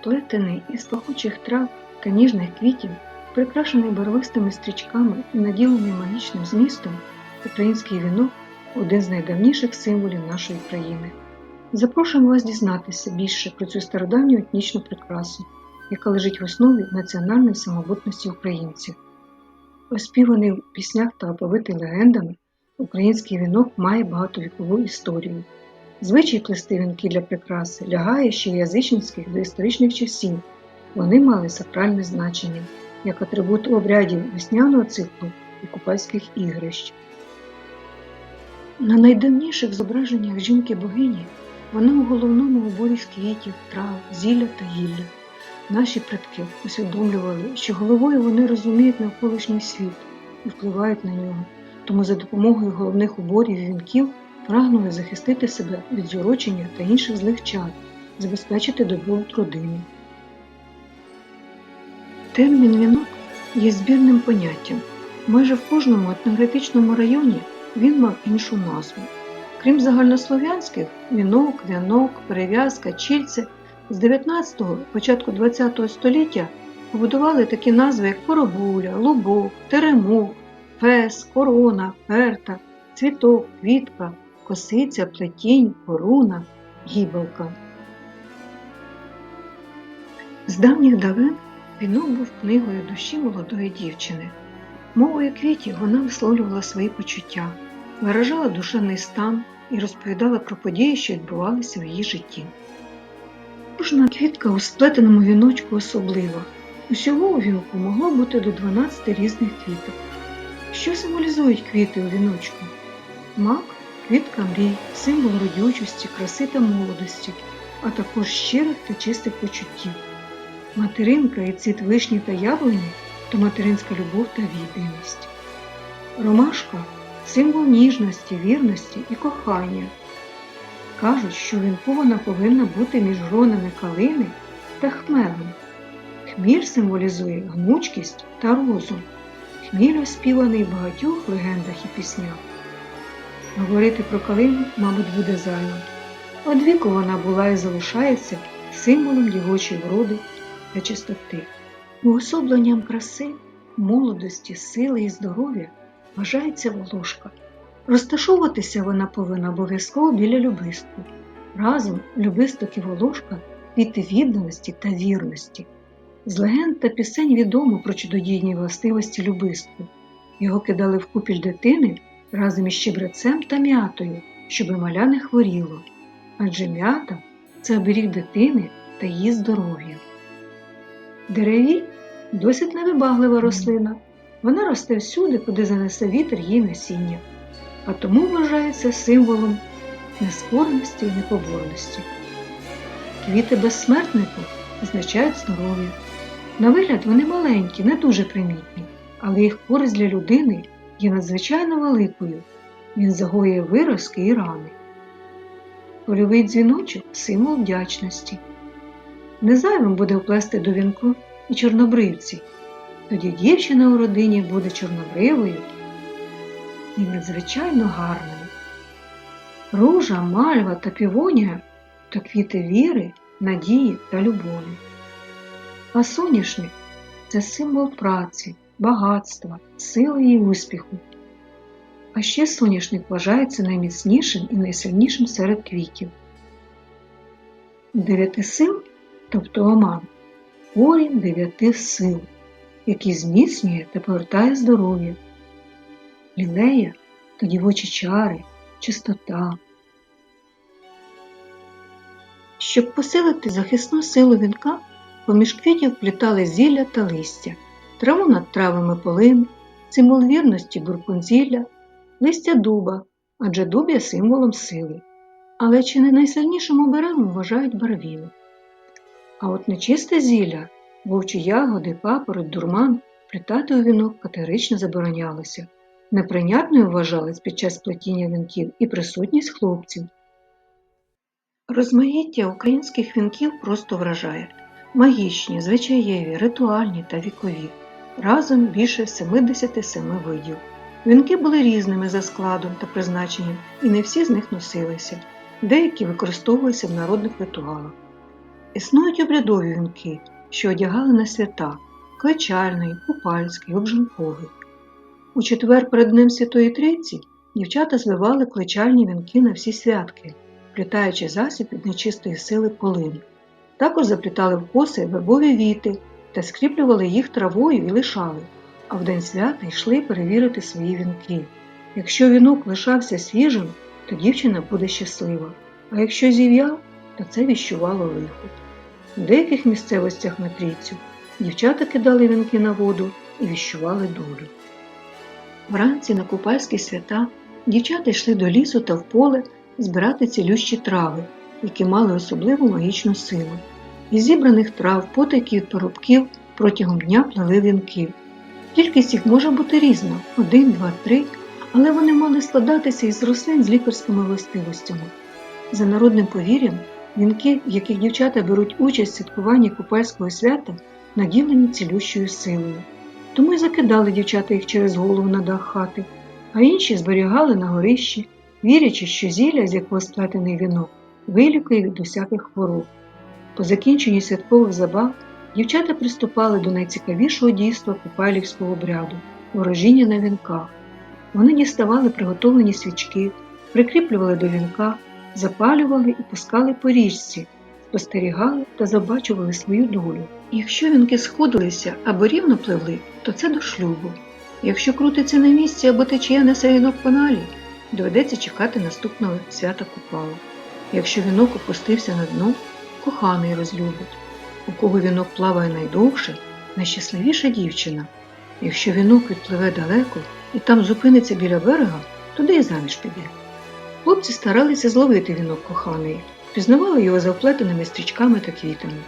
сплетений із пахучих трав та ніжних квітів, прикрашений барвистими стрічками і наділений магічним змістом, український вінок один з найдавніших символів нашої країни. Запрошуємо вас дізнатися більше про цю стародавню етнічну прикрасу, яка лежить в основі національної самобутності українців. Оспіваний в піснях та оповитий легендами, український вінок має багатовікову історію. Звичай плести вінки для прикраси лягає ще язичницьких доісторичних часів. Вони мали сакральне значення як атрибут обрядів весняного циклу і купальських ігрищ. На найдавніших зображеннях жінки богині вона у головному уборі з квітів, трав, зілля та гілля. Наші предки усвідомлювали, що головою вони розуміють навколишній світ і впливають на нього, тому за допомогою головних уборів і вінків прагнули захистити себе від зурочення та інших злих чар, забезпечити добробут родини. Термін вінок є збірним поняттям. Майже в кожному етнографічному районі він мав іншу назву. Крім загальнослов'янських вінок, вінок, перев'язка, чільце, з 19-го, початку 20-го століття побудували такі назви, як поробуля, лубок, теремок, фес, корона, ферта, цвіток, квітка, косиця, плетінь, коруна, гібелка. З давніх давин вінок був книгою душі молодої дівчини. Мовою квітів вона висловлювала свої почуття, виражала душевний стан і розповідала про події, що відбувалися в її житті. Кожна квітка у сплетеному віночку особлива. Усього у вінку могло бути до 12 різних квіток. Що символізують квіти у віночку? Мак квітка мрій, символ родючості, краси та молодості, а також щирих та чистих почуттів. Материнка і цвіт вишні та яблуні то материнська любов та відданість. Ромашка символ ніжності, вірності і кохання. Кажуть, що вінкована повинна бути між гронами калини та хмелем. Хміль символізує гнучкість та розум. Хміль оспіваний в багатьох легендах і піснях. Говорити про калину, мабуть, буде зайвим. Одвіку вона була і залишається символом дівочої вроди та чистоти. Уособленням краси, молодості, сили і здоров'я вважається волошка. Розташовуватися вона повинна обов'язково біля любистку. Разом любисток і волошка квіти відданості та вірності. З легенд та пісень відомо про чудодійні властивості любистку. Його кидали в купіль дитини разом із щебрецем та м'ятою, щоби маля не хворіло. Адже м'ята це оберіг дитини та її здоров'я. Дереві досить невибаглива рослина. Вона росте всюди, куди занесе вітер її насіння, а тому вважається символом нескореності і непоборності. Квіти безсмертнику означають здоров'я. На вигляд вони маленькі, не дуже примітні, але їх користь для людини є надзвичайно великою. Він загоює виразки і рани. Польовий дзвіночок символ вдячності. Незайвим буде вплести до вінку і чорнобривці. Тоді дівчина у родині буде чорнобривою і надзвичайно гарною. Ружа, мальва та півонія то квіти віри, надії та любові. А соняшник це символ праці, багатства, сили і успіху. А ще соняшник вважається найміцнішим і найсильнішим серед квітів. Дев'яти сил, тобто оман, корінь дев'яти сил, який зміцнює та повертає здоров'я. Лілея то дівочі чари, чистота. Щоб посилити захисну силу вінка, поміж квітів плітали зілля та листя, траву над травами полин, символ вірності буркунзілля, листя дуба, адже дуб є символом сили. Але чи не найсильнішим оберегом вважають барвіну? А от нечисте зілля, вовчі ягоди, папороть, дурман плітати у вінок категорично заборонялося. Неприйнятною вважалась під час плетіння вінків і присутність хлопців. Розмаїття українських вінків просто вражає магічні, звичаєві, ритуальні та вікові. Разом більше 77 видів. Вінки були різними за складом та призначенням, і не всі з них носилися. Деякі використовувалися в народних ритуалах. Існують обрядові вінки, що одягали на свята клечальний, купальський, обжанковий. У четвер перед Днем Святої Трійці дівчата звивали клечальні вінки на всі святки, плітаючи засіб від нечистої сили полин. Також заплітали в коси вербові віти та скріплювали їх травою і лишали, а в день свята йшли перевірити свої вінки. Якщо вінок лишався свіжим, то дівчина буде щаслива, а якщо зів'яв, то це віщувало лихо. В деяких місцевостях на трійцю дівчата кидали вінки на воду і віщували долю. Вранці на купальські свята дівчата йшли до лісу та в поле збирати цілющі трави, які мали особливу магічну силу. Із зібраних трав, потиків, парубків протягом дня плели вінки. Кількість їх може бути різна один, два, три, але вони мали складатися із рослин з лікарськими властивостями. За народним повір'ям, вінки, в яких дівчата беруть участь в святкуванні купальського свята, наділені цілющою силою. Тому й закидали дівчата їх через голову на дах хати, а інші зберігали на горищі, вірячи, що зілля, з якого сплетений вінок, вилікує від усяких хвороб. По закінченні святкових забав дівчата приступали до найцікавішого дійства купайлівського обряду ворожіння на вінках. Вони діставали приготовлені свічки, прикріплювали до вінка, запалювали і пускали по річці, спостерігали та забачували свою долю. Якщо вінки сходилися або рівно пливли, то це до шлюбу. Якщо крутиться на місці або течія несе вінок по налі, доведеться чекати наступного свята Купала. Якщо вінок опустився на дно, коханий розлюбить. У кого вінок плаває найдовше, найщасливіша дівчина. Якщо вінок відпливе далеко і там зупиниться біля берега, туди і заміж піде. Хлопці старалися зловити вінок коханої, пізнавали його за вплетеними стрічками та квітами.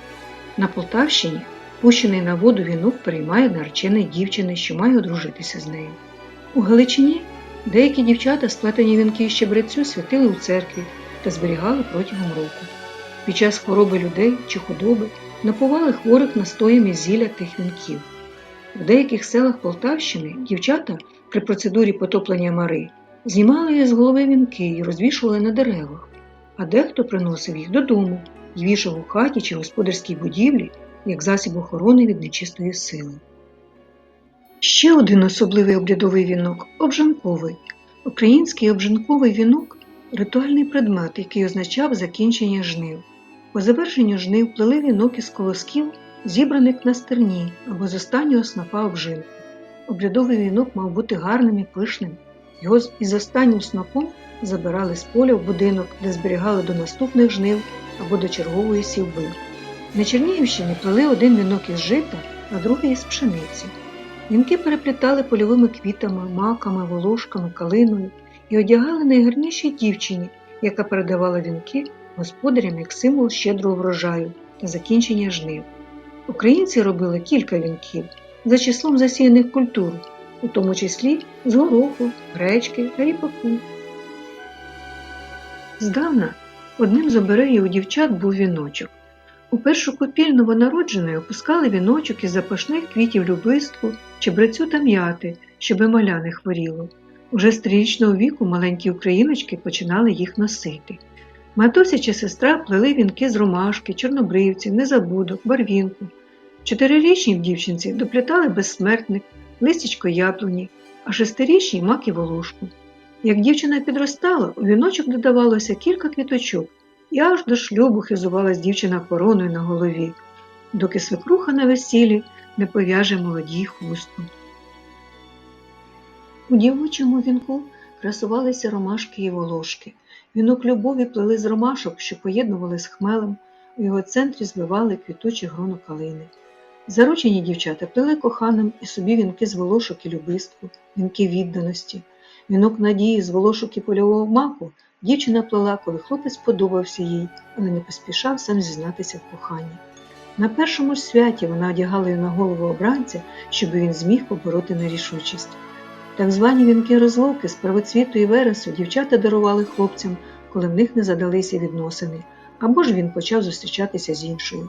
На Полтавщині пущений на воду вінок переймає наречений дівчини, що має одружитися з нею. У Галичині деякі дівчата сплетені вінки з щебрецю святили у церкві та зберігали протягом року. Під час хвороби людей чи худоби напували хворих настоєм із зілля тих вінків. В деяких селах Полтавщини дівчата при процедурі потоплення мари знімали з голови вінки і розвішували на деревах, а дехто приносив їх додому і вішав у хаті чи господарській будівлі як засіб охорони від нечистої сили. Ще один особливий обрядовий вінок обжанковий. Український обжанковий вінок ритуальний предмет, який означав закінчення жнив. По завершенню жнив плели вінок із колосків, зібраних на стерні або з останнього снопа обжинку. Обрядовий вінок мав бути гарним і пишним. Його із останнім снопом забирали з поля в будинок, де зберігали до наступних жнив або до чергової сівби. На Чернігівщині плели один вінок із жита, а другий із пшениці. Вінки переплітали польовими квітами, маками, волошками, калиною і одягали найгарнішій дівчині, яка передавала вінки господарям як символ щедрого врожаю та закінчення жнив. Українці робили кілька вінків за числом засіяних культур, у тому числі з гороху, гречки та ріпаку. Здавна одним з оберегів у дівчат був віночок. У першу купіль новонародженої опускали віночок із запашних квітів любистку, чебрецю та м'яти, щоби маля не хворіло. Уже з трирічного віку маленькі україночки починали їх носити. Матуся чи сестра плели вінки з ромашки, чорнобривців, незабудок, барвінку. Чотирирічній дівчинці доплітали безсмертник, листячко яблуні, а шестирічній мак і волошку. Як дівчина підростала, у віночок додавалося кілька квіточок, і аж до шлюбу хизувалась дівчина короною на голові, доки свекруха на весіллі не пов'яже молодій хустку. У дівочому вінку красувалися ромашки і волошки. Вінок любові плели з ромашок, що поєднували з хмелем, у його центрі збивали квітучі грону калини. Заручені дівчата плели коханим і собі вінки з волошок і любистку, вінки відданості. Вінок надії з волошок і польового маку дівчина плела, коли хлопець подобався їй, але не поспішав сам зізнатися в коханні. На першому ж святі вона одягала його на голову обранця, щоб він зміг побороти нерішучість. Так звані вінки розлуки з первоцвіту і вересу дівчата дарували хлопцям, коли в них не задалися відносини, або ж він почав зустрічатися з іншою.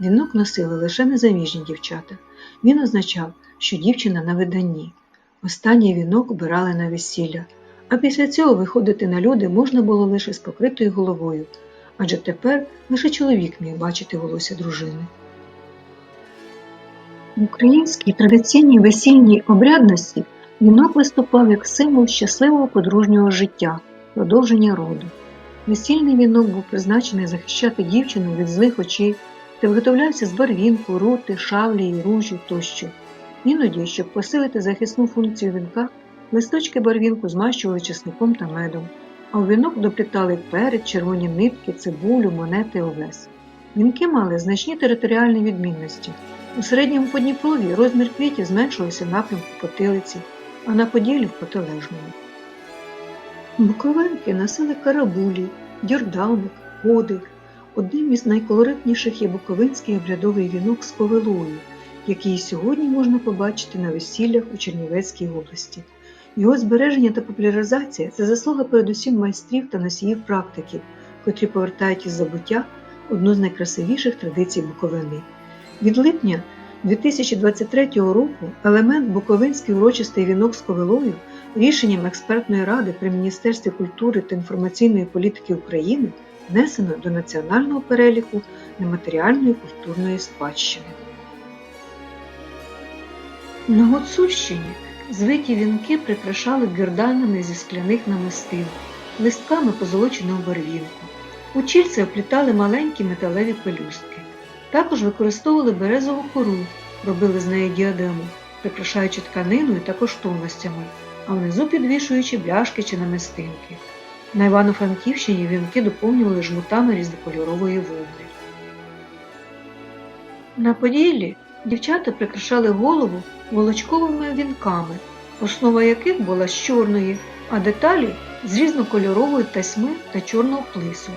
Вінок носили лише незаміжні дівчата. Він означав, що дівчина на виданні. Останній вінок обирали на весілля, а після цього виходити на люди можна було лише з покритою головою, адже тепер лише чоловік міг бачити волосся дружини. В українській традиційній весільній обрядності вінок виступав як символ щасливого подружнього життя, продовження роду. Весільний вінок був призначений захищати дівчину від злих очей та виготовлявся з барвінку, рути, шавлії, ружі тощо. Іноді, щоб посилити захисну функцію вінка, листочки барвінку змащували чесником та медом, а у вінок доплітали перець, червоні нитки, цибулю, монети, овес. Вінки мали значні територіальні відмінності. У середньому Подніпров'ї розмір квітів зменшувався напрямку потилиці, а на Поділлі в протилежному. Буковинки носили карабулі, дюрдалник, подих. Одним із найколоритніших є буковинський обрядовий вінок з ковилою, який сьогодні можна побачити на весіллях у Чернівецькій області. Його збереження та популяризація це заслуга передусім майстрів та носіїв практики, котрі повертають із забуття одну з найкрасивіших традицій Буковини. Від липня 2023 року елемент Буковинський урочистий вінок з ковилою рішенням експертної ради при Міністерстві культури та інформаційної політики України внесено до національного переліку нематеріальної культурної спадщини. На Гуцульщині звиті вінки прикрашали герданами зі скляних намистин, листками позолоченого барвінку. У чільці оплітали маленькі металеві пелюстки. Також використовували березову кору, робили з неї діадему, прикрашаючи тканиною та коштовностями, а внизу підвішуючи бляшки чи намистинки. На Івано-Франківщині вінки доповнювали жмутами різнокольорової вовни. На Поділлі дівчата прикрашали голову волочковими вінками, основа яких була з чорної, а деталі з різнокольорової тасьми та чорного плису.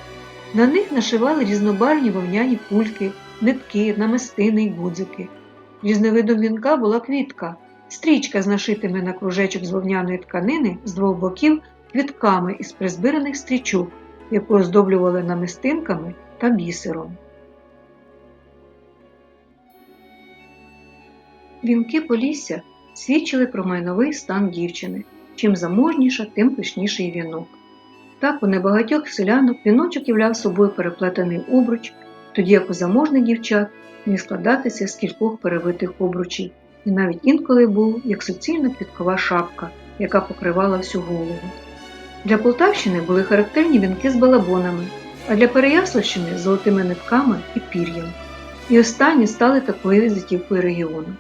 На них нашивали різнобарвні вовняні кульки, нитки, намистини й гудзики. Різновидом вінка була квітка, стрічка з нашитими на кружечок з вовняної тканини з двох боків квітками із призбираних стрічок, яку оздоблювали намистинками та бісером. Вінки Полісся свідчили про майновий стан дівчини. Чим заможніша, тим пишніший вінок. Так у небагатьох селянок віночок являв собою переплетений обруч, тоді як у заможних дівчат міг складатися з кількох перевитих обручів, і навіть інколи був як суцільна квіткова шапка, яка покривала всю голову. Для Полтавщини були характерні вінки з балабонами, а для Переяславщини з золотими нитками і пір'ям. І останні стали такою візитівкою регіону.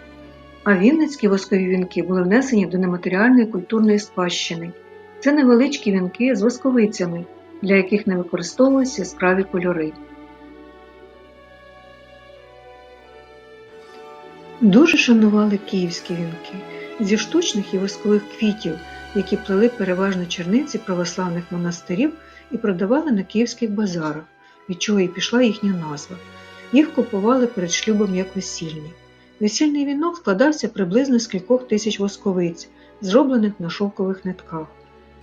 А вінницькі воскові вінки були внесені до нематеріальної культурної спадщини. Це невеличкі вінки з восковицями, для яких не використовуються яскраві кольори. Дуже шанували київські вінки зі штучних і воскових квітів, які плели переважно черниці православних монастирів і продавали на київських базарах, від чого і пішла їхня назва. Їх купували перед шлюбом як весільні. Весільний вінок складався приблизно з кількох тисяч восковиць, зроблених на шовкових нитках.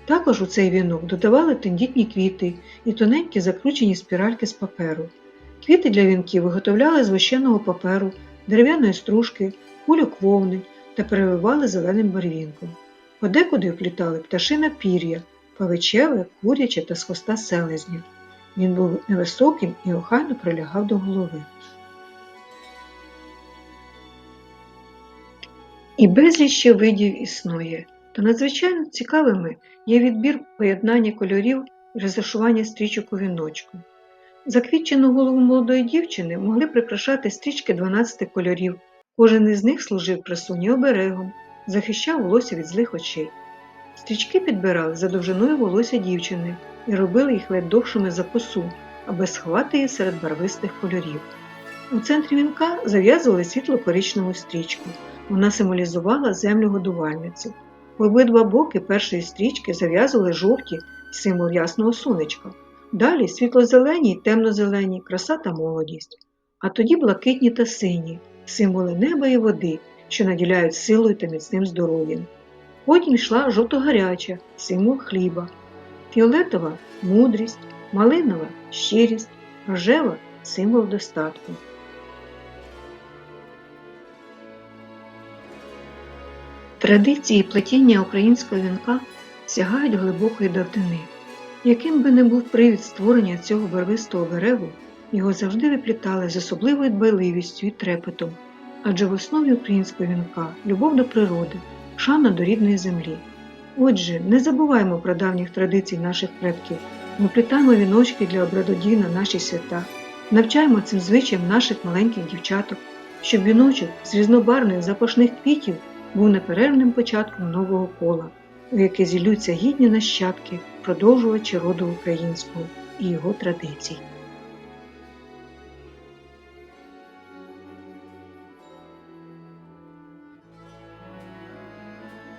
Також у цей вінок додавали тендітні квіти і тоненькі закручені спіральки з паперу. Квіти для вінків виготовляли з вощеного паперу, дерев'яної стружки, кульок вовни та перевивали зеленим барвінком. Подекуди вплітали пташине пір'я, павичеве, куряче та з хвоста селезня. Він був невисоким і охайно прилягав до голови. І безліч видів існує, та надзвичайно цікавими є відбір поєднання кольорів і розташування стрічок у віночку. Заквітчену голову молодої дівчини могли прикрашати стрічки 12 кольорів, кожен із них служив красуні оберегом, захищав волосся від злих очей. Стрічки підбирали за довжиною волосся дівчини і робили їх ледь довшими за косу, аби сховати її серед барвистих кольорів. У центрі вінка зав'язували світло-коричневу стрічку. Вона символізувала землю годувальницю. В обидва боки першої стрічки зав'язували жовті символ ясного сонечка. Далі світло-зелені й темно-зелені, краса та молодість, а тоді блакитні та сині, символи неба і води, що наділяють силою та міцним здоров'ям. Потім йшла жовто-гаряча, символ хліба, фіолетова мудрість, малинова щирість, рожева символ достатку. Традиції плетіння українського вінка сягають глибокої давнини. Яким би не був привід створення цього барвистого берегу, його завжди виплітали з особливою дбайливістю і трепетом, адже в основі українського вінка любов до природи, шана до рідної землі. Отже, не забуваємо про давніх традицій наших предків, виплітаємо віночки для обрадодій на наші свята, навчаємо цим звичаям наших маленьких дівчаток, щоб віночок з різнобарвних запашних квітів був неперервним початком нового кола, у яке зілються гідні нащадки, продовжувачі роду українського і його традицій.